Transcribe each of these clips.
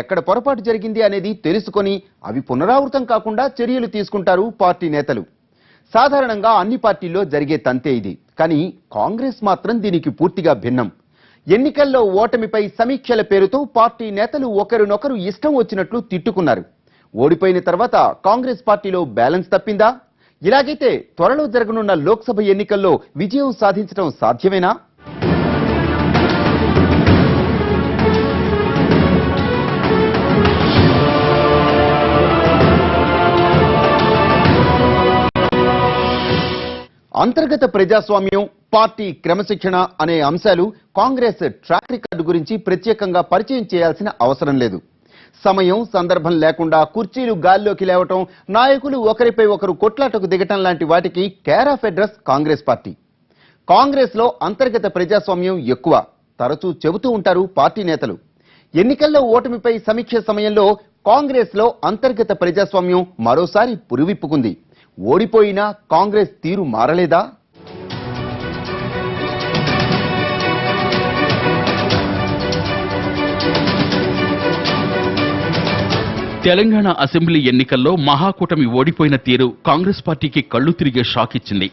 ఎక్కడ పొరపాటు జరిగింది అనేది తెలుసుకొని అవి పునరావృతం కాకుండా చర్యలు తీసుకుంటారు పార్టీ నేతలు. సాధారణంగా అన్ని పార్టీల్లో జరిగే తంతే ఇది. కానీ కాంగ్రెస్ మాత్రం దీనికి పూర్తిగా భిన్నం. ఎన్నికల్లో ఓటమిపై సమీక్షల పేరుతో పార్టీ నేతలు ఒకరినొకరు ఇష్టం వచ్చినట్లు తిట్టుకున్నారు. ఓడిపోయిన తర్వాత కాంగ్రెస్ పార్టీలో బ్యాలెన్స్ తప్పిందా? ఇలాగైతే త్వరలో జరగనున్న లోక్సభ ఎన్నికల్లో విజయం సాధించడం సాధ్యమేనా? అంతర్గత ప్రజాస్వామ్యం పార్టీ క్రమశిక్షణ అనే అంశాలు కాంగ్రెస్ ట్రాక్ రికార్డు గురించి ప్రత్యేకంగా పరిచయం చేయాల్సిన అవసరం లేదు. సమయం సందర్భం లేకుండా కుర్చీలు గాల్లోకి లేవటం నాయకులు ఒకరిపై ఒకరు కొట్లాటకు దిగటం లాంటి వాటికి care of address Congress party. కాంగ్రెస్లో అంతర్గత ప్రజాస్వామ్యం ఎక్కువ. తరచూ చెబుతూ ఉంటారు పార్టీ నేతలు. ఎన్నికల్లో ఓటమిపై సమీక్ష సమయంలో కాంగ్రెస్లో అంతర్గత ప్రజాస్వామ్యం మరోసారి పురివిప్పుకుంది. ఓడిపోయినా కాంగ్రెస్ తీరు మారలేదా? తెలంగాణ అసెంబ్లీ ఎన్నికల్లో మహాకూటమి ఓడిపోయిన తీరు కాంగ్రెస్ పార్టీకి కళ్ళు తిరిగే షాక్ ఇచ్చింది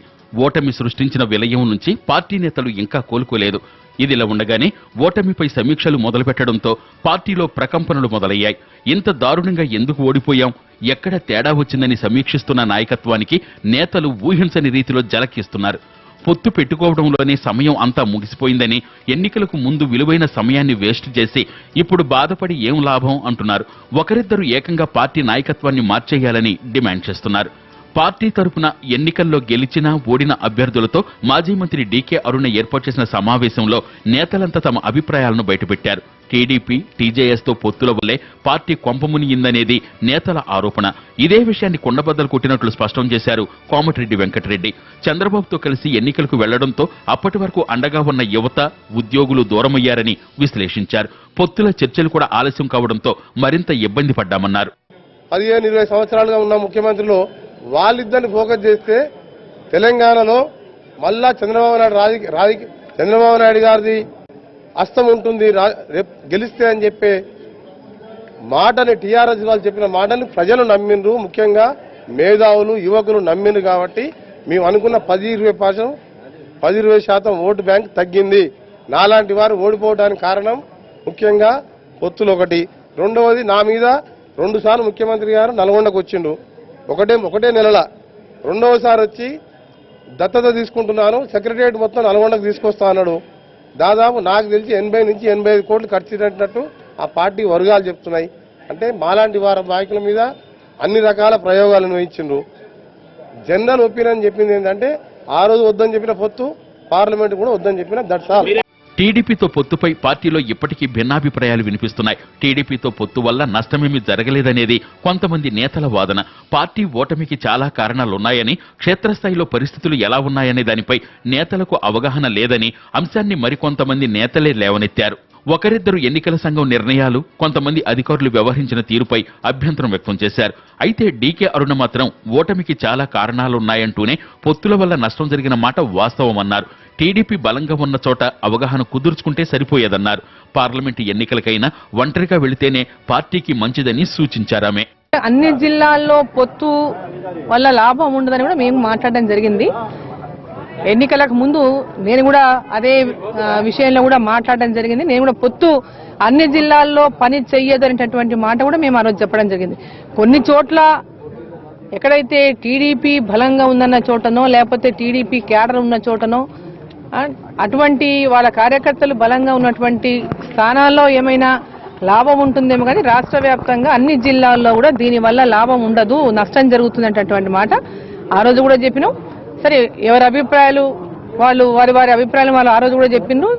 ఓటమి సృష్టించిన విలయం నుంచి పార్టీ నేతలు ఇంకా కోలుకోలేదు. ఇదిలా ఉండగానే ఓటమిపై సమీక్షలు మొదలుపెట్టడంతో పార్టీలో ప్రకంపనలు మొదలయ్యాయి. ఇంత దారుణంగా ఎందుకు ఓడిపోయాం? ఎక్కడ తేడా వచ్చిందని సమీక్షిస్తున్న నాయకత్వానికి నేతలు ఊహించని రీతిలో జలకిస్తున్నారు పొత్తు పెట్టుకోవడంలోనే సమయం అంతా ముగిసిపోయిందని ఎన్నికలకు ముందు విలువైన సమయాన్ని వేస్ట్ చేసి ఇప్పుడు బాధపడి ఏం లాభం అంటున్నారు. ఒకరిద్దరు ఏకంగా పార్టీ నాయకత్వాన్ని మార్చేయాలని డిమాండ్ చేస్తున్నారు. పార్టీ తరపున ఎన్నికల్లో గెలిచిన ఓడిన అభ్యర్థులతో మాజీ మంత్రి డీకే అరుణ ఏర్పాటు చేసిన సమావేశంలో నేతలంతా తమ అభిప్రాయాలను బయటపెట్టారు. టీడీపీ టీజేఎస్తో పొత్తుల వల్లే పార్టీ కొంపమునియిందనేది నేతల ఆరోపణ. ఇదే విషయాన్ని కొండబద్దలు కొట్టినట్లు స్పష్టం చేశారు కోమటిరెడ్డి వెంకటరెడ్డి. చంద్రబాబుతో కలిసి ఎన్నికలకు వెళ్ళడంతో అప్పటి వరకు అండగా ఉన్న యువత ఉద్యోగులు దూరమయ్యారని విశ్లేషించారు. పొత్తుల చర్చలు కూడా ఆలస్యం కావడంతో మరింత ఇబ్బంది పడ్డామన్నారు. పదిహేను ఇరవై సంవత్సరాలుగా ఉన్న ముఖ్యమంత్రులు వాళ్ళిద్దరిని ఫోకస్ చేస్తే తెలంగాణలో మళ్ళా చంద్రబాబు నాయుడు రాజకీయ రాజకీయ చంద్రబాబు నాయుడు గారిది అస్తం ఉంటుంది రా- రేపు గెలిస్తే అని చెప్పే మాటని టీఆర్ఎస్ వాళ్ళు చెప్పిన మాటని ప్రజలు నమ్మిండ్రు. ముఖ్యంగా మేధావులు యువకులు నమ్మిండ్రు కాబట్టి మేము అనుకున్న పది ఇరవై శాతం పది ఇరవై శాతం ఓటు బ్యాంక్ తగ్గింది. నాలాంటి వారు ఓడిపోవడానికి కారణం ముఖ్యంగా పొత్తులు ఒకటి. రెండవది నా మీద రెండు సార్లు ముఖ్యమంత్రి గారు నల్గొండకు వచ్చిండు ఒకటే ఒకటే నెలల రెండవసారి వచ్చి దత్తత తీసుకుంటున్నాను. సెక్రటరియట్ మొత్తం నల్గొండకు తీసుకొస్తా అన్నాడు. దాదాపు నాకు తెలిసి ఎనభై నుంచి ఎనభై ఐదు కోట్లు ఖర్చు పెట్టినట్టు ఆ పార్టీ వర్గాలు చెప్తున్నాయి. అంటే మాలాంటి వారి నాయకుల మీద అన్ని రకాల ప్రయోగాలు నిర్వహించిండ్రు జనరల్ ఒపీనియన్ చెప్పింది ఏంటంటే ఆ రోజు వద్దని చెప్పిన పొత్తు పార్లమెంట్ కూడా వద్దని చెప్పిన దట్స్ ఆల్ టీడీపీతో పొత్తుపై పార్టీలో ఇప్పటికీ భిన్నాభిప్రాయాలు వినిపిస్తున్నాయి. టీడీపీతో పొత్తు వల్ల నష్టమేమీ జరగలేదనేది కొంతమంది నేతల వాదన. పార్టీ ఓటమికి చాలా కారణాలున్నాయని క్షేత్రస్థాయిలో పరిస్థితులు ఎలా ఉన్నాయనే దానిపై నేతలకు అవగాహన లేదని అంశాన్ని మరికొంతమంది నేతలే లేవనెత్తారు. ఒకరిద్దరు ఎన్నికల సంఘం నిర్ణయాలు కొంతమంది అధికారులు వ్యవహరించిన తీరుపై అభ్యంతరం వ్యక్తం చేశారు. అయితే డీకే అరుణ మాత్రం ఓటమికి చాలా కారణాలున్నాయంటూనే పొత్తుల వల్ల నష్టం జరిగిన మాట వాస్తవమన్నారు. టీడీపీ బలంగా ఉన్న చోట అవగాహన కుదుర్చుకుంటే సరిపోయేదన్నారు. పార్లమెంటు ఎన్నికలకైనా ఒంటరిగా వెళితేనే పార్టీకి మంచిదని సూచించారామె అన్ని జిల్లాల్లో పొత్తు వల్ల లాభం ఉండదని కూడా మేము మాట్లాడడం జరిగింది. ఎన్నికలకు ముందు నేను కూడా అదే విషయంలో కూడా మాట్లాడడం జరిగింది. నేను కూడా పొత్తు అన్ని జిల్లాల్లో పని చెయ్యదు అనేటటువంటి మాట కూడా మేము ఆ రోజు చెప్పడం జరిగింది. కొన్ని చోట్ల ఎక్కడైతే టీడీపీ బలంగా ఉందన్న చోటనో లేకపోతే టీడీపీ క్యాడర్ ఉన్న చోటనో అటువంటి వాళ్ళ కార్యకర్తలు బలంగా ఉన్నటువంటి స్థానాల్లో ఏమైనా లాభం ఉంటుందేమో కానీ రాష్ట్ర వ్యాప్తంగా అన్ని జిల్లాల్లో కూడా దీనివల్ల లాభం ఉండదు నష్టం జరుగుతుందనేటటువంటి మాట ఆ రోజు కూడా చెప్పినాం. సరే ఎవరి అభిప్రాయాలు వాళ్ళు వారి వారి అభిప్రాయాలు వాళ్ళు ఆ రోజు కూడా చెప్పిండ్రు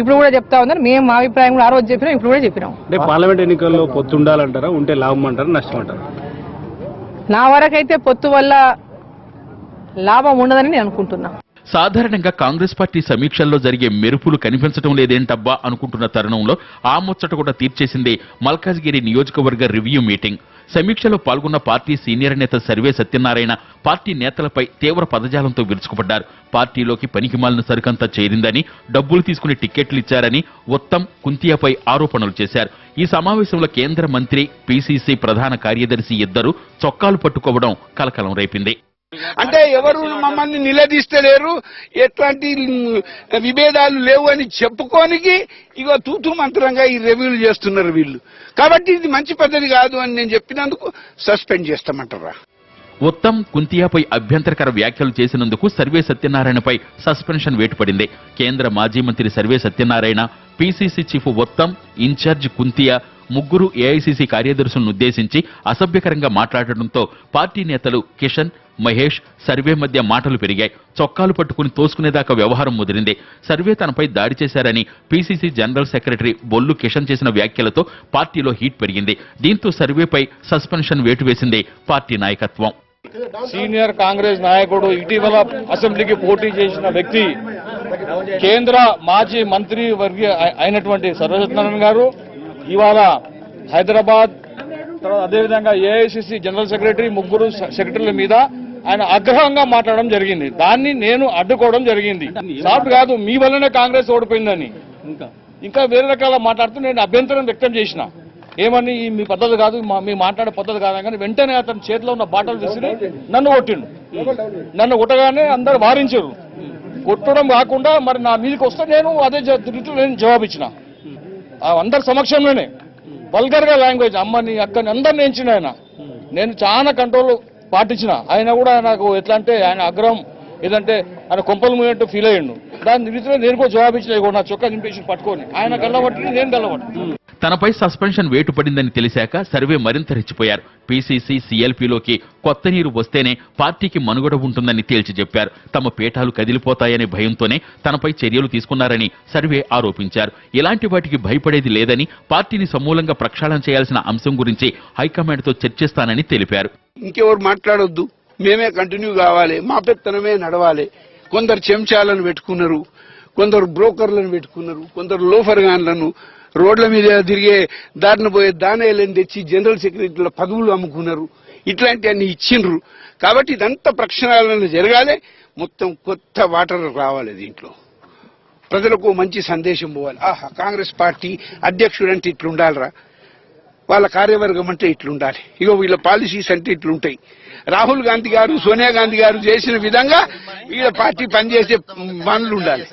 ఇప్పుడు కూడా చెప్తా ఉన్నారు. మేము మా అభిప్రాయం కూడా ఆ రోజు చెప్పినాం ఇప్పుడు కూడా చెప్పినాం. అంటే పార్లమెంట్ ఎన్నికల్లో పొత్తు ఉండాలంటారా ఉంటే లాభం అంటారా నష్టం అంటారా నా వరకైతే పొత్తు వల్ల లాభం ఉండదని నేను అనుకుంటున్నా. సాధారణంగా కాంగ్రెస్ పార్టీ సమీక్షల్లో జరిగే మెరుపులు కనిపించడం లేదేంటబ్బా అనుకుంటున్న తరుణంలో ఆ ముచ్చట కూడా తీర్చేసింది మల్కాజ్గిరి నియోజకవర్గ రివ్యూ మీటింగ్. సమీక్షలో పాల్గొన్న పార్టీ సీనియర్ నేత సర్వే సత్యనారాయణ పార్టీ నేతలపై తీవ్ర పదజాలంతో విరుచుకుపడ్డారు. పార్టీలోకి పనికిమాలిన సరుకంతా చేరిందని డబ్బులు తీసుకుని టిక్కెట్లు ఇచ్చారని ఉత్తమ్ కుంతియాపై ఆరోపణలు చేశారు. ఈ సమావేశంలో కేంద్ర మంత్రి పీసీసీ ప్రధాన కార్యదర్శి ఇద్దరు చొక్కాలు పట్టుకోవడం కలకలం రేపింది. అంటే ఎవరు మమ్మల్ని నిలదీస్తలేరు? ఎట్లాంటి విభేదాలు లేవు అని చెప్పుకోనికి ఇక తూతు మంత్రంగా ఈ రివ్యూలు చేస్తున్నారు వీళ్ళు. కాబట్టి ఇది మంచి పద్ధతి కాదు అని నేను చెప్పినందుకు సస్పెండ్ చేస్తామంటారా? ఉత్తమ్ కుంతియాపై అభ్యంతరకర వ్యాఖ్యలు చేసినందుకు సర్వే సత్యనారాయణపై సస్పెన్షన్ వేటు పడింది కేంద్ర మాజీ మంత్రి Sarve Satyanarayana PCC chief Uttam incharge Kuntia ముగ్గురు ఏఐసీసీ కార్యదర్శులను ఉద్దేశించి అసభ్యకరంగా మాట్లాడడంతో పార్టీ నేతలు కిషన్ మహేష్ సర్వే మధ్య మాటలు పెరిగాయి. చొక్కాలు పట్టుకుని తోసుకునేదాకా వ్యవహారం ముదిరింది. సర్వే తనపై దాడి చేశారని PCC general secretary Bollu Kishan చేసిన వ్యాఖ్యలతో పార్టీలో హీట్ పెరిగింది. దీంతో సర్వేపై సస్పెన్షన్ వేటు వేసింది పార్టీ నాయకత్వం. సీనియర్ కాంగ్రెస్ నాయకుడు ఇటీవల అసెంబ్లీకి పోటీ చేసిన వ్యక్తి కేంద్ర మాజీ మంత్రి వర్గీయ అయినటువంటి సర్వసత్యనారాయణ గారు ఇవాళ హైదరాబాద్ తర్వాత అదేవిధంగా ఏఐసిసి జనరల్ సెక్రటరీ ముగ్గురు సెక్రటరీల మీద ఆయన ఆగ్రహంగా మాట్లాడడం జరిగింది. దాన్ని నేను అడ్డుకోవడం జరిగింది. సాఫ్ట్ కాదు మీ వల్లనే కాంగ్రెస్ ఓడిపోయిందని. ఇంకా? వేరే రకాల మాట్లాడుతూ నేను అభ్యంతరం వ్యక్తం చేసిన. ఏమని మీ పద్ధతి కాదు మా- మాట్లాడే పద్ధతి కాదు కానీ వెంటనే అతని చేతిలో ఉన్న బాటలు విసిరి నన్ను కొట్టిండు. నన్ను కొట్టగానే అందరు వారించారు. కొట్టడం కాకుండా మరి నా మీదకి వస్తే నేను అదే రీతిలో నేను జవాబు ఇచ్చిన ఆ అందరి సమక్షంలోనే. వల్గర్గా లాంగ్వేజ్ అమ్మని అక్కని అందరిని ఎంచిన ఆయన. నేను చాలా కంట్రోల్ పాటించిన. ఆయన కూడా నాకు ఎట్లా అంటే ఆయన అగ్రహం. ఏదంటే ఆయన కొంపలు మూయంటూ ఫీల్ అయ్యిండు. దాని రీతిలో నేను కూడా జవాబిచ్చిన నా చొక్కా నింపేసి పట్టుకొని. ఆయన గల్లబట్టి నేను గల్లబట్టి తనపై సస్పెన్షన్ వేటు పడిందని తెలిసాక సర్వే మరింత రెచ్చిపోయారు. పీసీసీ సీఎల్పీలోకి కొత్త నీరు వస్తేనే పార్టీకి మనుగడ ఉంటుందని తేల్చి చెప్పారు. తమ పీఠాలు కదిలిపోతాయనే భయంతోనే తనపై చర్యలు తీసుకున్నారని సర్వే ఆరోపించారు. ఇలాంటి వాటికి భయపడేది లేదని పార్టీని సమూలంగా ప్రక్షాళన చేయాల్సిన అంశం గురించి హైకమాండ్తో చర్చిస్తానని తెలిపారు. ఇంకెవరు మాట్లాడొద్దు. మేమే కంటిన్యూ కావాలి. మా పెత్తనమే నడవాలి. కొందరు చెంచాలను పెట్టుకున్నారు కొందరు బ్రోకర్లను పెట్టుకున్నారు కొందరు లోఫర్గాన్లను రోడ్ల మీద తిరిగే దారిన పోయే దానేలను తెచ్చి జనరల్ సెక్రటరీల పదవులు అమ్ముకున్నారు. ఇట్లాంటివన్నీ ఇచ్చిండ్రు. కాబట్టి ఇదంతా ప్రక్షాళన జరగాలి. మొత్తం కొత్త వాటర్ రావాలి దీంట్లో. ప్రజలకు మంచి సందేశం పోవాలి. ఆహా కాంగ్రెస్ పార్టీ అధ్యక్షుడు అంటే ఇట్లుండాలిరా. వాళ్ళ కార్యవర్గం అంటే ఇట్లుండాలి. ఇగో వీళ్ళ పాలసీస్ అంటే ఇట్లుంటాయి. రాహుల్ గాంధీ గారు సోనియా గాంధీ గారు చేసిన విధంగా వీళ్ళ పార్టీ పనిచేసే పనులు ఉండాలి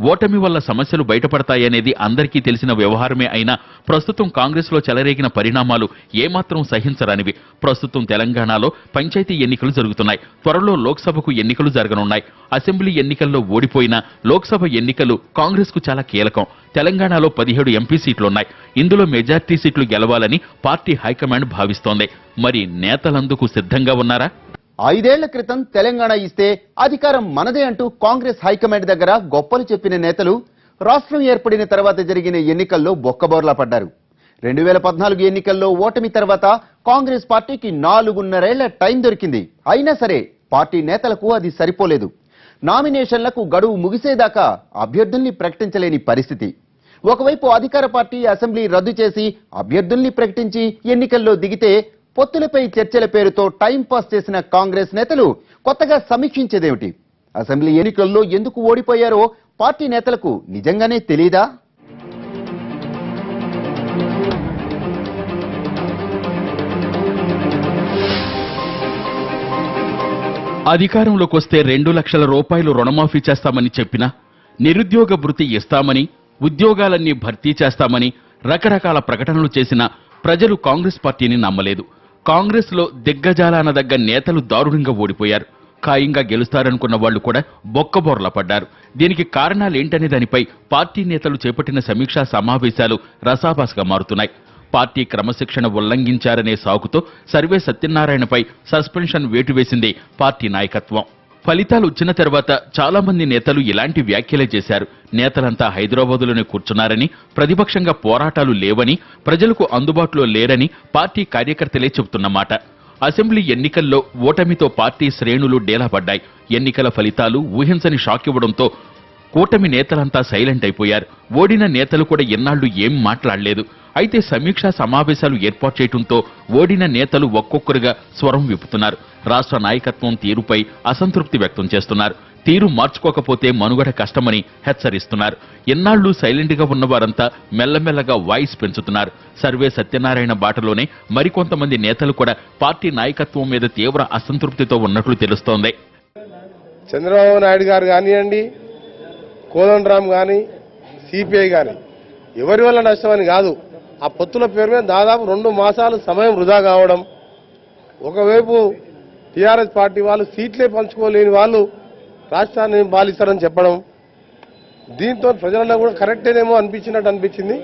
ఓటమి వల్ల సమస్యలు బయటపడతాయనేది అందరికీ తెలిసిన వ్యవహారమే అయినా ప్రస్తుతం కాంగ్రెస్లో చెలరేగిన పరిణామాలు ఏమాత్రం సహించరానివి. ప్రస్తుతం తెలంగాణలో పంచాయతీ ఎన్నికలు జరుగుతున్నాయి. త్వరలో లోక్సభకు ఎన్నికలు జరగనున్నాయి. అసెంబ్లీ ఎన్నికల్లో ఓడిపోయిన లోక్సభ ఎన్నికలు కాంగ్రెస్కు చాలా కీలకం. తెలంగాణలో పదిహేడు ఎంపీ సీట్లున్నాయి. ఇందులో మెజార్టీ సీట్లు గెలవాలని పార్టీ హైకమాండ్ భావిస్తోంది. మరి నేతలందుకు సిద్ధంగా ఉన్నారా? ఐదేళ్ళ క్రితం తెలంగాణ ఇస్తే అధికారం మనదే అంటూ కాంగ్రెస్ హైకమాండ్ దగ్గర గొప్పలు చెప్పిన నేతలు రాష్ట్రం ఏర్పడిన తర్వాత జరిగిన ఎన్నికల్లో బొక్కబోర్లా పడ్డారు. రెండు వేల పద్నాలుగు ఎన్నికల్లో ఓటమి తర్వాత కాంగ్రెస్ పార్టీకి నాలుగున్నరేళ్ళ టైం దొరికింది. అయినా సరే పార్టీ నేతలకు అది సరిపోలేదు. నామినేషన్లకు గడువు ముగిసేదాకా అభ్యర్థుల్ని ప్రకటించలేని పరిస్థితి. ఒకవైపు అధికార పార్టీ అసెంబ్లీ రద్దు చేసి అభ్యర్థుల్ని ప్రకటించి ఎన్నికల్లో దిగితే పొత్తులపై చర్చల పేరుతో టైంపాస్ చేసిన కాంగ్రెస్ నేతలు కొత్తగా సమీక్షించేదేమిటి? అసెంబ్లీ ఎన్నికల్లో ఎందుకు ఓడిపోయారో పార్టీ నేతలకు నిజంగానే తెలీదా? అధికారంలోకి వస్తే రెండు లక్షల రూపాయలు రుణమాఫీ చేస్తామని చెప్పినా నిరుద్యోగ భృతి ఇస్తామని ఉద్యోగాలన్నీ భర్తీ చేస్తామని రకరకాల ప్రకటనలు చేసిన ప్రజలు కాంగ్రెస్ పార్టీని నమ్మలేదు. కాంగ్రెస్లో దిగ్గజాలాన దగ్గ నేతలు దారుణంగా ఓడిపోయారు. ఖాయంగా గెలుస్తారనుకున్న వాళ్ళు కూడా బొక్కబోర్ల పడ్డారు. దీనికి కారణాలేంటనే దానిపై పార్టీ నేతలు చేపట్టిన సమీక్షా సమావేశాలు రసాభాసగా మారుతున్నాయి. పార్టీ క్రమశిక్షణ ఉల్లంఘించారనే సాకుతో సర్వే సత్యనారాయణపై సస్పెన్షన్ వేటు వేసింది పార్టీ నాయకత్వం. ఫలితాలు వచ్చిన తర్వాత చాలా మంది నేతలు ఇలాంటి వ్యాఖ్యలే చేశారు. నేతలంతా హైదరాబాదులోనే కూర్చున్నారని ప్రతిపక్షంగా పోరాటాలు లేవని ప్రజలకు అందుబాటులో లేరని పార్టీ కార్యకర్తలే చెబుతున్నమాట. అసెంబ్లీ ఎన్నికల్లో ఓటమితో పార్టీ శ్రేణులు డేలాపడ్డాయి. ఎన్నికల ఫలితాలు ఊహించని షాక్ ఇవ్వడంతో కూటమి నేతలంతా సైలెంట్ అయిపోయారు. ఓడిన నేతలు కూడా ఎన్నాళ్ళు ఏం మాట్లాడలేదు. అయితే సమీక్షా సమావేశాలు ఏర్పాటు చేయడంతో ఓడిన నేతలు ఒక్కొక్కరుగా స్వరం విప్పుతున్నారు. రాష్ట్ర నాయకత్వం తీరుపై అసంతృప్తి వ్యక్తం చేస్తున్నారు. తీరు మార్చుకోకపోతే మనుగడ కష్టమని హెచ్చరిస్తున్నారు. ఎన్నాళ్ళు సైలెంట్గా ఉన్న వారంతా మెల్లమెల్లగా వాయిస్ పెంచుతున్నారు. సర్వే సత్యనారాయణ బాటలోనే మరికొంతమంది నేతలు కూడా పార్టీ నాయకత్వం మీద తీవ్ర అసంతృప్తితో ఉన్నట్లు తెలుస్తోంది. చంద్రబాబు నాయుడు గారు కానివ్వండి కోదండరామ్ కానీ సిపిఐ కానీ ఎవరి వల్ల నష్టమని కాదు. ఆ పొత్తుల పేరు మీద దాదాపు రెండు మాసాలు సమయం వృధా కావడం ఒకవైపు టీఆర్ఎస్ పార్టీ వాళ్ళు సీట్లే పంచుకోలేని వాళ్ళు రాష్ట్రాన్ని పాలిస్తారని చెప్పడం దీంతో ప్రజలలో కూడా కరెక్టేనేమో అనిపించినట్టు అనిపించింది.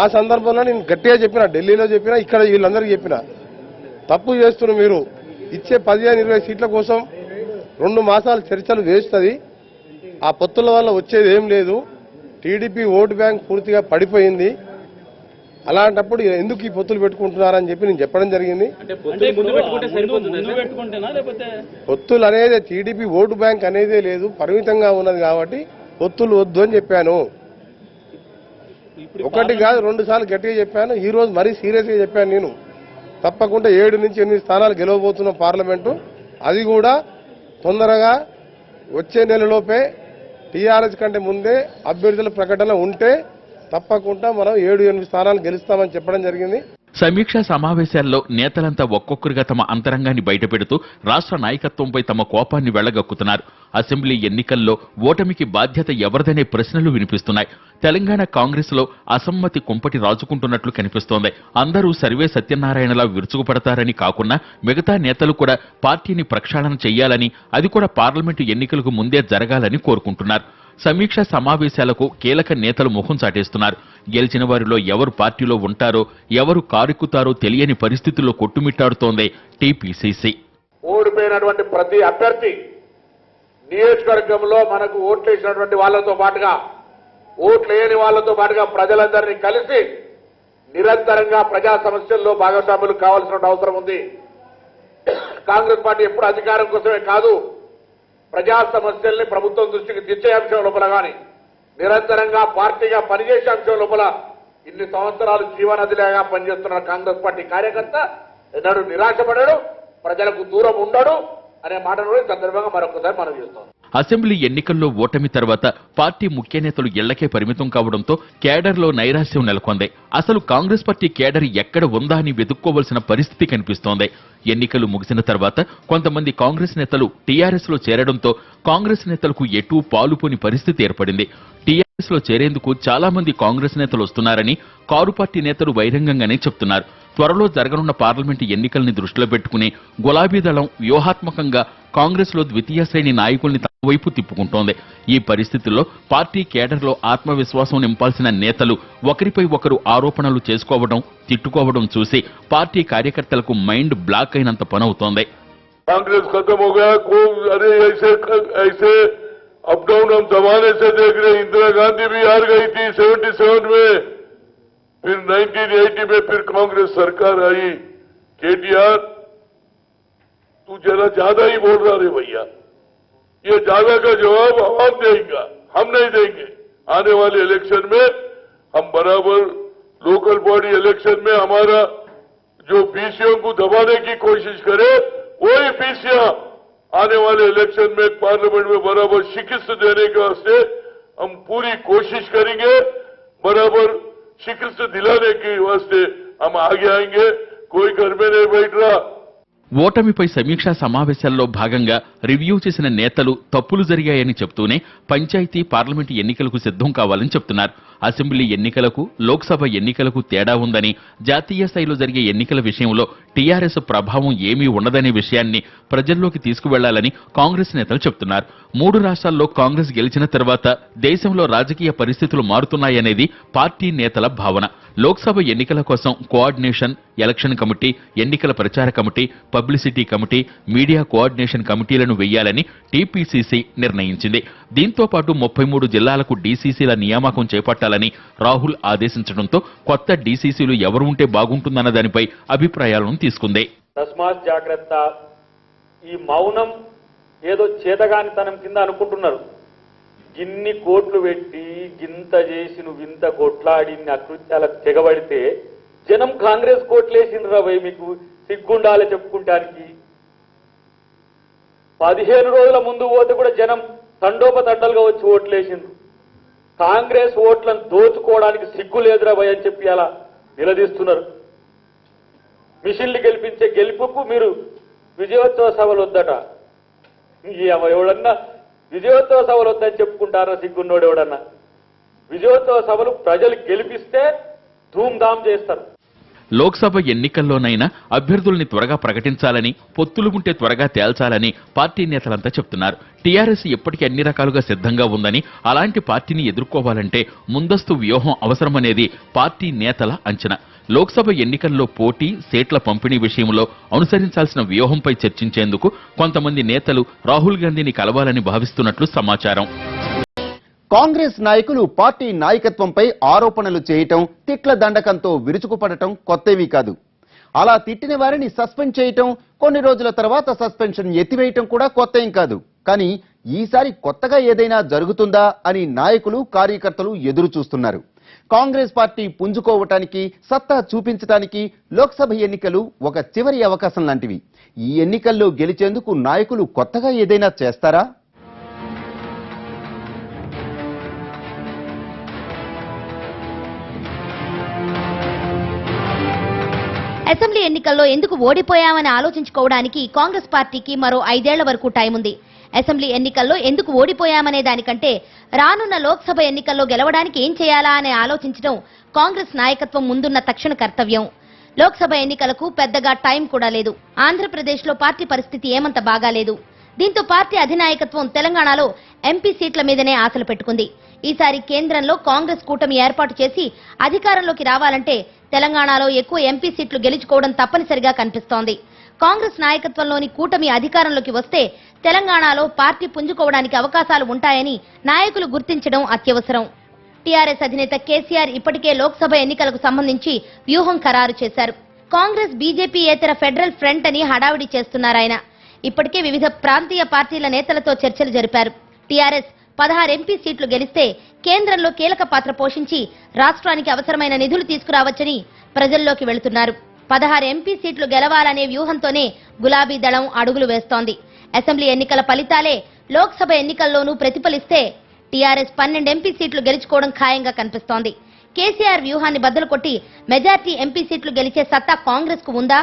ఆ సందర్భంలో నేను గట్టిగా చెప్పిన ఢిల్లీలో చెప్పిన ఇక్కడ వీళ్ళందరికీ చెప్పిన తప్పు చేస్తున్నారు మీరు ఇచ్చే పదిహేను ఇరవై సీట్ల కోసం రెండు మాసాల చర్చలు వేస్తుంది. ఆ పొత్తుల వల్ల వచ్చేది ఏం లేదు. టీడీపీ ఓటు బ్యాంక్ పూర్తిగా పడిపోయింది. అలాంటప్పుడు ఎందుకు ఈ పొత్తులు పెట్టుకుంటున్నారని చెప్పి నేను చెప్పడం జరిగింది. పొత్తులు అనేది టీడీపీ ఓటు బ్యాంక్ అనేదే లేదు. పరిమితంగా ఉన్నది కాబట్టి పొత్తులు వద్దు అని చెప్పాను. ఒకటి కాదు రెండు సార్లు గట్టిగా చెప్పాను. ఈ రోజు మరీ సీరియస్గా చెప్పాను నేను. తప్పకుండా ఏడు నుంచి ఎనిమిది స్థానాలు గెలవబోతున్న పార్లమెంటు. అది కూడా తొందరగా వచ్చే నెలలోపే టీఆర్ఎస్ కంటే ముందే అభ్యర్థుల ప్రకటన ఉంటే తప్పకుండా మనం ఏడు ఎనిమిది స్థానాలు గెలుస్తామని చెప్పడం జరిగింది. సమీక్షా సమావేశాల్లో నేతలంతా ఒక్కొక్కరుగా తమ అంతరంగాన్ని బయటపెడుతూ రాష్ట్ర నాయకత్వంపై తమ కోపాన్ని వెళ్ళగక్కుతున్నారు. అసెంబ్లీ ఎన్నికల్లో ఓటమికి బాధ్యత ఎవరిదనే ప్రశ్నలు వినిపిస్తున్నాయి. తెలంగాణ కాంగ్రెస్లో అసమ్మతి కుంపటి రాజుకుంటున్నట్లు కనిపిస్తోంది. అందరూ సర్వే సత్యనారాయణలా విరుచుకుపడతారని కాకుండా మిగతా నేతలు కూడా పార్టీని ప్రక్షాళన చేయాలని అది కూడా పార్లమెంటు ఎన్నికలకు ముందే జరగాలని కోరుకుంటున్నారు. సమీక్షా సమావేశాలకు కీలక నేతలు ముఖం చాటేస్తున్నారు. గెలిచిన వారిలో ఎవరు పార్టీలో ఉంటారో ఎవరు కారెక్కుతారో తెలియని పరిస్థితుల్లో కొట్టుమిట్టాడుతోంది టీపీసీసీ. ఓడిపోయినటువంటి ప్రతి అభ్యర్థి నియోజకవర్గంలో మనకు ఓట్లేసినటువంటి వాళ్ళతో పాటుగా ఓట్లు వేయని వాళ్ళతో పాటుగా ప్రజలందరినీ కలిసి నిరంతరంగా ప్రజా సమస్యల్లో భాగస్వాములు కావాల్సిన అవసరం ఉంది. కాంగ్రెస్ పార్టీ ఎప్పుడు అధికారం కోసమే కాదు ప్రజా సమస్యల్ని ప్రభుత్వం దృష్టికి తెచ్చే అంశం లోపల కానీ నిరంతరంగా పార్టీగా పనిచేసే అంశం లోపల ఇన్ని సంవత్సరాలు జీవనదిలాగా పనిచేస్తున్న కాంగ్రెస్ పార్టీ కార్యకర్త ఎన్నడూ నిరాశపడడు ప్రజలకు దూరం ఉండడు అనే మాటను ఈ సందర్భంగా మరొకసారి మనం చేస్తాం అసెంబ్లీ ఎన్నికల్లో ఓటమి తర్వాత పార్టీ ముఖ్య నేతలు ఇళ్ళకే పరిమితం కావడంతో కేడర్లో నైరాశ్యం నెలకొంది. అసలు కాంగ్రెస్ పార్టీ కేడర్ ఎక్కడ ఉందా అని వెతుక్కోవలసిన పరిస్థితి కనిపిస్తోంది. ఎన్నికలు ముగిసిన తర్వాత కొంతమంది కాంగ్రెస్ నేతలు టీఆర్ఎస్లో చేరడంతో కాంగ్రెస్ నేతలకు ఎటూ పాలుపోని పరిస్థితి ఏర్పడింది. టీఆర్ఎస్లో చేరేందుకు చాలా మంది కాంగ్రెస్ నేతలు వస్తున్నారని కారు పార్టీ నేతలు బహిరంగంగానే చెప్తున్నారు. త్వరలో జరగనున్న పార్లమెంటు ఎన్నికల్ని దృష్టిలో పెట్టుకుని గులాబీ దళం వ్యూహాత్మకంగా కాంగ్రెస్ లో ద్వితీయ శ్రేణి నాయకుల్ని తమ వైపు తిప్పుకుంటోంది ఈ పరిస్థితుల్లో పార్టీ కేడర్లో ఆత్మవిశ్వాసం నింపాల్సిన నేతలు ఒకరిపై ఒకరు ఆరోపణలు చేసుకోవడం తిట్టుకోవడం చూసి పార్టీ కార్యకర్తలకు మైండ్ బ్లాక్ అయినంత పనవుతోంది कांग्रेस खत्म हो गया को अरे ऐसे ऐसे अप डाउन हम जमाने से देख रहे हैं इंदिरा गांधी भी हार गई थी 77 में फिर 1980 में फिर कांग्रेस सरकार आई। केटीआर, तू जरा ज़्यादा ही बोल रहा रे भैया। ये ज़्यादा का जवाब हम देंगे, हम नहीं देंगे। आने वाले इलेक्शन में हम बराबर लोकल बॉडी इलेक्शन में हमारा जो बीसीओ को दबाने की कोशिश करे, वही बीसियाँ आने वाले इलेक्शन में पार्लियामेंट में बराबर शिकस्त देने के वास्ते हम पूरी कोशिश करेंगे। बराबर शिकस्त दिलाने के वास्ते हम आगे आएंगे कोई घर में नहीं बैठ रहा ఓటమిపై సమీక్షా సమావేశాల్లో భాగంగా రివ్యూ చేసిన నేతలు తప్పులు జరిగాయని చెప్తూనే పంచాయతీ పార్లమెంటు ఎన్నికలకు సిద్ధం కావాలని చెప్తున్నారు. అసెంబ్లీ ఎన్నికలకు లోక్సభ ఎన్నికలకు తేడా ఉందని జాతీయ స్థాయిలో జరిగే ఎన్నికల విషయంలో టీఆర్ఎస్ ప్రభావం ఏమీ ఉండదనే విషయాన్ని ప్రజల్లోకి తీసుకువెళ్ళాలని కాంగ్రెస్ నేతలు చెప్తున్నారు. మూడు రాష్ట్రాల్లో కాంగ్రెస్ గెలిచిన తర్వాత దేశంలో రాజకీయ పరిస్థితులు మారుతున్నాయనేది పార్టీ నేతల భావన. లోక్సభ ఎన్నికల కోసం కోఆర్డినేషన్ ఎలక్షన్ కమిటీ ఎన్నికల ప్రచార committee publicity committee media coordination కమిటీలను వెయ్యాలని టీపీసీసీ నిర్ణయించింది. దీంతో పాటు ముప్పై మూడు జిల్లాలకు డీసీసీల నియామకం చేపట్టాలని రాహుల్ ఆదేశించడంతో కొత్త డీసీసీలు ఎవరు ఉంటే బాగుంటుందన్న దానిపై అభిప్రాయాలను తీసుకుంది. తస్మాత్ జాగ్రత్త. ఈ మౌనం ఏదో చేతగానితనం కింద అనుకుంటున్నారు. గిన్ని కోట్లు పెట్టి గింత చేసి నువ్వు ఇంత కొట్లాడి అకృత్యాలకు తెగబడితే జనం కాంగ్రెస్ కోట్లేసిండ్రా భయ్ మీకు. సిగ్గుండాలి చెప్పుకుంటానికి. పదిహేను రోజుల ముందు పోతే కూడా జనం తండోపతండలుగా వచ్చి ఓట్లేసిండ్రు కాంగ్రెస్ ఓట్లను దోచుకోవడానికి సిగ్గు లేదురా అని చెప్పి అలా నిలదీస్తున్నారు. మిషన్లు గెలిపించే గెలుపుకు మీరు విజయోత్సవ సభలు వద్దట. ఎవడన్నా విజయోత్సవ సభలు వద్దని చెప్పుకుంటారా సిగ్గున్నోడు ఎవడన్నా? విజయోత్సవ సభలు ప్రజలు గెలిపిస్తే ధూమ్ధామ్ చేస్తారు. లోక్సభ ఎన్నికల్లోనైనా అభ్యర్థుల్ని త్వరగా ప్రకటించాలని పొత్తులు ఉంటే త్వరగా తేల్చాలని పార్టీ నేతలంతా చెప్తున్నారు. టీఆర్ఎస్ ఇప్పటికీ అన్ని రకాలుగా సిద్ధంగా ఉందని అలాంటి పార్టీని ఎదుర్కోవాలంటే ముందస్తు వ్యూహం అవసరమనేది పార్టీ నేతల అంచనా. లోక్సభ ఎన్నికల్లో పోటీ సీట్ల పంపిణీ విషయంలో అనుసరించాల్సిన వ్యూహంపై చర్చించేందుకు కొంతమంది నేతలు రాహుల్ గాంధీని కలవాలని భావిస్తున్నట్లు సమాచారం. కాంగ్రెస్ నాయకులు పార్టీ నాయకత్వంపై ఆరోపణలు చేయటం తిట్ల దండకంతో విరుచుకుపడటం కొత్తేమీ కాదు. అలా తిట్టిన వారిని సస్పెండ్ చేయటం కొన్ని రోజుల తర్వాత సస్పెన్షన్ ఎత్తివేయటం కూడా కొత్త ఏం కాదు. కానీ ఈసారి కొత్తగా ఏదైనా జరుగుతుందా అని నాయకులు కార్యకర్తలు ఎదురు చూస్తున్నారు. కాంగ్రెస్ పార్టీ పుంజుకోవటానికి సత్తా చూపించటానికి లోక్సభ ఎన్నికలు ఒక చివరి అవకాశం లాంటివి. ఈ ఎన్నికల్లో గెలిచేందుకు నాయకులు కొత్తగా ఏదైనా చేస్తారా? అసెంబ్లీ ఎన్నికల్లో ఎందుకు ఓడిపోయామని ఆలోచించుకోవడానికి కాంగ్రెస్ పార్టీకి మరో ఐదేళ్ళ వరకు టైం ఉంది. అసెంబ్లీ ఎన్నికల్లో ఎందుకు ఓడిపోయామనే దానికంటే రానున్న లోక్సభ ఎన్నికల్లో గెలవడానికి ఏం చేయాలా అని ఆలోచించడం కాంగ్రెస్ నాయకత్వం ముందున్న తక్షణ కర్తవ్యం. లోక్సభ ఎన్నికలకు పెద్దగా టైం కూడా లేదు. ఆంధ్రప్రదేశ్లో పార్టీ పరిస్థితి ఏమంత బాగాలేదు. దీంతో పార్టీ అధినాయకత్వం తెలంగాణలో ఎంపీ సీట్ల మీదనే ఆశలు పెట్టుకుంది. ఈసారి కేంద్రంలో కాంగ్రెస్ కూటమి ఏర్పాటు చేసి అధికారంలోకి రావాలంటే తెలంగాణలో ఎక్కువ ఎంపీ సీట్లు గెలుచుకోవడం తప్పనిసరిగా కనిపిస్తోంది. కాంగ్రెస్ నాయకత్వంలోని కూటమి అధికారంలోకి వస్తే తెలంగాణలో పార్టీ పుంజుకోవడానికి అవకాశాలు ఉంటాయని నాయకులు గుర్తించడం అత్యవసరం. టీఆర్ఎస్ అధినేత కేసీఆర్ ఇప్పటికే లోక్సభ ఎన్నికలకు సంబంధించి వ్యూహం ఖరారు చేశారు. కాంగ్రెస్ బీజేపీయేతర ఫెడరల్ ఫ్రంట్ అని హడావిడి చేస్తున్నారాయన. ఇప్పటికే వివిధ ప్రాంతీయ పార్టీల నేతలతో చర్చలు జరిపారు. టీఆర్ఎస్ పదహారు ఎంపీ సీట్లు గెలిస్తే కేంద్రంలో కీలక పాత్ర పోషించి రాష్ట్రానికి అవసరమైన నిధులు తీసుకురావచ్చని ప్రజల్లోకి వెళుతున్నారు. పదహారు ఎంపీ సీట్లు గెలవాలనే వ్యూహంతోనే గులాబీ దళం అడుగులు వేస్తోంది. అసెంబ్లీ ఎన్నికల ఫలితాలే లోక్సభ ఎన్నికల్లోనూ ప్రతిఫలిస్తే టీఆర్ఎస్ పన్నెండు ఎంపీ సీట్లు గెలుచుకోవడం ఖాయంగా కనిపిస్తోంది. కేసీఆర్ వ్యూహాన్ని బద్దలు కొట్టి మెజార్టీ ఎంపీ సీట్లు గెలిచే సత్తా కాంగ్రెస్కు ఉందా?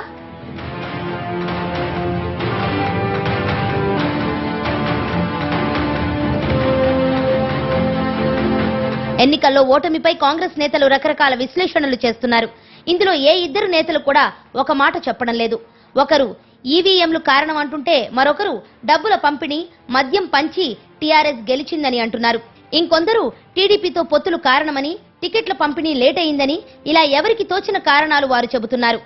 ఎన్నికల్లో ఓటమిపై కాంగ్రెస్ నేతలు రకరకాల విశ్లేషణలు చేస్తున్నారు. ఇందులో ఏ ఇద్దరు నేతలు కూడా ఒక మాట చెప్పడం లేదు. ఒకరు ఈవీఎంలు కారణం అంటుంటే మరొకరు డబ్బుల పంపిణీ మద్యం పంచి టీఆర్ఎస్ గెలిచిందని అంటున్నారు. ఇంకొందరు టీడీపీతో పొత్తులు కారణమని టికెట్ల పంపిణీ లేట్ అయిందని ఇలా ఎవరికి తోచిన కారణాలు వారు చెబుతున్నారు.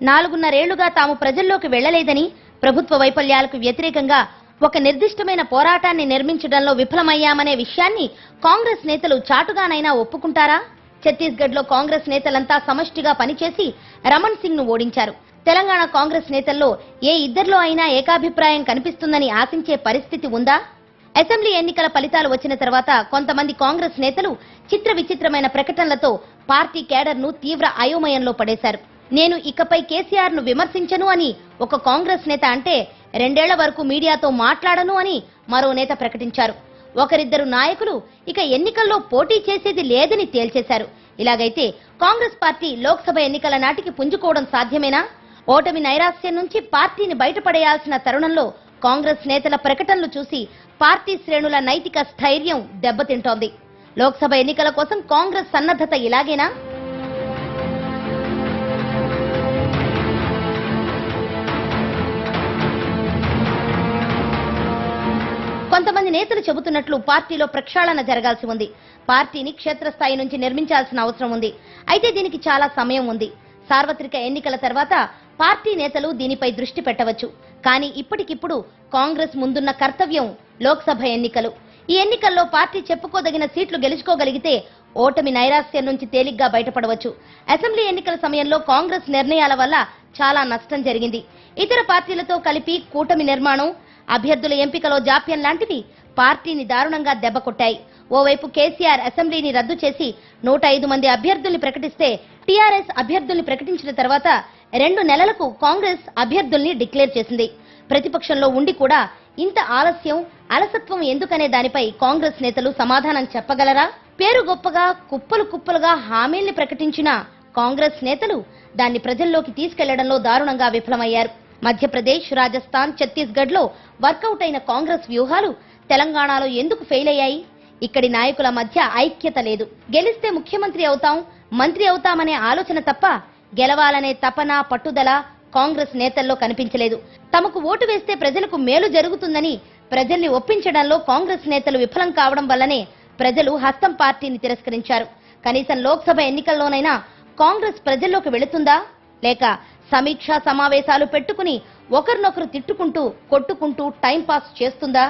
నాలుగున్నరేళ్ళుగా తాము ప్రజల్లోకి వెళ్ళలేదని ప్రభుత్వ వైఫల్యాలకు వ్యతిరేకంగా ఒక నిర్దిష్టమైన పోరాటాన్ని నిర్మించడంలో విఫలమయ్యామనే విషయాన్ని కాంగ్రెస్ నేతలు చాటుగానైనా ఒప్పుకుంటారా? ఛత్తీస్గఢ్లో కాంగ్రెస్ నేతలంతా సమష్టిగా పనిచేసి రమణ్ సింగ్ను ఓడించారు. తెలంగాణ కాంగ్రెస్ నేతల్లో ఏ ఇద్దరిలో అయినా ఏకాభిప్రాయం కనిపిస్తుందని ఆశించే పరిస్థితి ఉందా? అసెంబ్లీ ఎన్నికల ఫలితాలు వచ్చిన తర్వాత కొంతమంది కాంగ్రెస్ నేతలు చిత్ర విచిత్రమైన ప్రకటనలతో పార్టీ కేడర్ను తీవ్ర అయోమయంలో పడేశారు. నేను ఇకపై కేసీఆర్ను విమర్శించను అని ఒక కాంగ్రెస్ నేత అంటే రెండేళ్ళ వరకు మీడియాతో మాట్లాడను అని మరో నేత ప్రకటించారు. ఒకరిద్దరు నాయకులు ఇక ఎన్నికల్లో పోటీ చేసేది లేదని తేల్చేశారు. ఇలాగైతే కాంగ్రెస్ పార్టీ లోక్సభ ఎన్నికల నాటికి పుంజుకోవడం సాధ్యమేనా? ఓటమి నైరాశ్యం నుంచి పార్టీని బయటపడేయాల్సిన తరుణంలో కాంగ్రెస్ నేతల ప్రకటనలు చూసి పార్టీ శ్రేణుల నైతిక స్థైర్యం దెబ్బతింటోంది. లోక్సభ ఎన్నికల కోసం కాంగ్రెస్ సన్నద్ధత ఇలాగేనా? కొంతమంది నేతలు చెబుతున్నట్లు పార్టీలో ప్రక్షాళన జరగాల్సి ఉంది. పార్టీని క్షేత్రస్థాయి నుంచి నిర్మించాల్సిన అవసరం ఉంది. అయితే దీనికి చాలా సమయం ఉంది. సార్వత్రిక ఎన్నికల తర్వాత పార్టీ నేతలు దీనిపై దృష్టి పెట్టవచ్చు. కానీ ఇప్పటికిప్పుడు కాంగ్రెస్ ముందున్న కర్తవ్యం లోక్సభ ఎన్నికలు. ఈ ఎన్నికల్లో పార్టీ చెప్పుకోదగిన సీట్లు గెలుచుకోగలిగితే ఓటమి నైరాశ్యం నుంచి తేలిగ్గా బయటపడవచ్చు. అసెంబ్లీ ఎన్నికల సమయంలో కాంగ్రెస్ నిర్ణయాల వల్ల చాలా నష్టం జరిగింది. ఇతర పార్టీలతో కలిపి కూటమి నిర్మాణం అభ్యర్థుల ఎంపికలో జాప్యం లాంటివి పార్టీని దారుణంగా దెబ్బకొట్టాయి ఓవైపు కేసీఆర్ అసెంబ్లీని రద్దు చేసి నూట ఐదు మంది అభ్యర్థుల్ని ప్రకటిస్తే టీఆర్ఎస్ అభ్యర్థుల్ని ప్రకటించిన తర్వాత రెండు నెలలకు కాంగ్రెస్ అభ్యర్థుల్ని డిక్లేర్ చేసింది. ప్రతిపక్షంలో ఉండి కూడా ఇంత ఆలస్యం అలసత్వం ఎందుకనే దానిపై కాంగ్రెస్ నేతలు సమాధానం చెప్పగలరా? పేరు గొప్పగా కుప్పలు కుప్పలుగా హామీల్ని ప్రకటించిన కాంగ్రెస్ నేతలు దాన్ని ప్రజల్లోకి తీసుకెళ్ళడంలో దారుణంగా విఫలమయ్యారు. మధ్యప్రదేశ్ రాజస్థాన్ ఛత్తీస్గఢ్లో వర్కౌట్ అయిన కాంగ్రెస్ వ్యూహాలు తెలంగాణలో ఎందుకు ఫెయిల్ అయ్యాయి? ఇక్కడి నాయకుల మధ్య ఐక్యత లేదు. గెలిస్తే ముఖ్యమంత్రి అవుతాం మంత్రి అవుతామనే ఆలోచన తప్ప గెలవాలనే తపన పట్టుదల కాంగ్రెస్ నేతల్లో కనిపించలేదు. తమకు ఓటు వేస్తే ప్రజలకు మేలు జరుగుతుందని ప్రజల్ని ఒప్పించడంలో కాంగ్రెస్ నేతలు విఫలం కావడం వల్లనే ప్రజలు హస్తం పార్టీని తిరస్కరించారు. కనీసం లోక్సభ ఎన్నికల్లోనైనా కాంగ్రెస్ ప్రజల్లోకి వెళుతుందా? లేక సమీక్షా సమావేశాలు పెట్టుకుని ఒకరినొకరు తిట్టుకుంటూ కొట్టుకుంటూ టైంపాస్ చేస్తుందా?